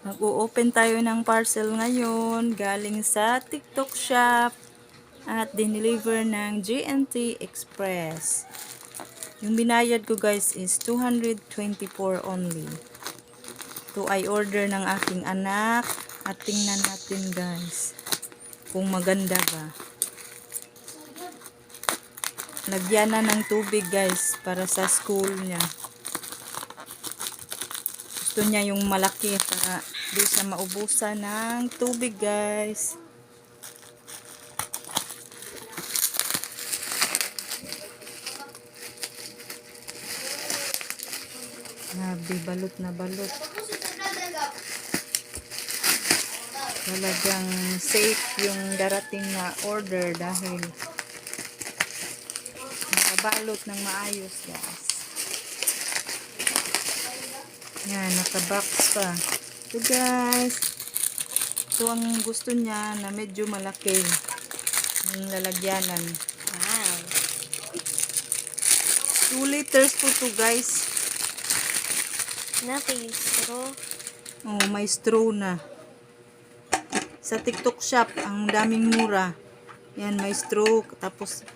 Mag-o-open tayo ng parcel ngayon galing sa TikTok shop at dineliver ng GNT Express. Yung binayad ko guys is 224 only. To I order ng aking anak at tingnan natin guys kung maganda ba. Lagyan na ng tubig guys para sa school niya. Gusto niya yung malaki para di siya maubusan ng tubig guys. Grabe, balot na balot. Talagang safe yung darating na order dahil nakabalot ng maayos guys. Yan, nakabox pa. So guys, ito ang gusto niya na medyo malaki yung lalagyanan. Wow. 2 liters po to guys. Napistro. Oh, may straw na. Sa TikTok shop, ang daming mura. Yan, may straw. Tapos,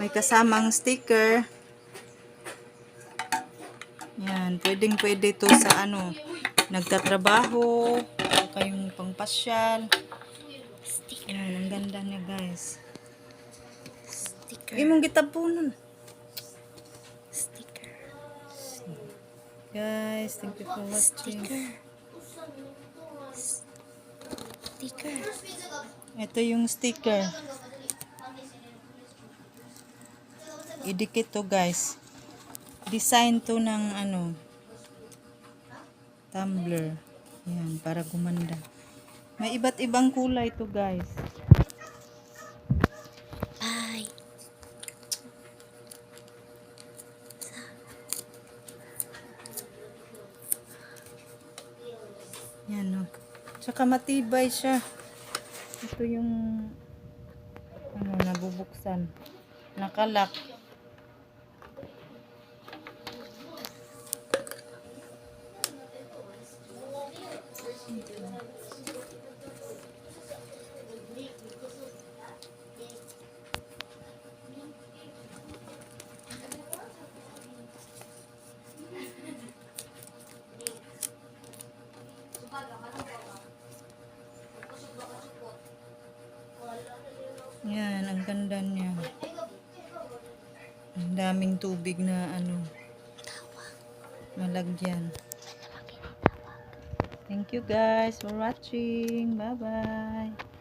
may kasamang sticker. Yan, pwedeng pwede to sa ano, nagtatrabaho, o kayong pangpasyal. Yan, ang ganda niya guys. Sticker. Imong gitapunon. Sticker. Guys, thank you for watching. Sticker. Sticker. Ito yung sticker. Idikit to guys. Design to ng ano, tumbler. Yan, para gumanda. May iba't ibang kulay to guys. Bye. Yan no. Tsaka matibay siya. Ito yung ano, nabubuksan. Nakalak. Yan, ang ganda niya. Ang daming tubig na ano, malagyan. Thank you guys for watching. Bye-bye.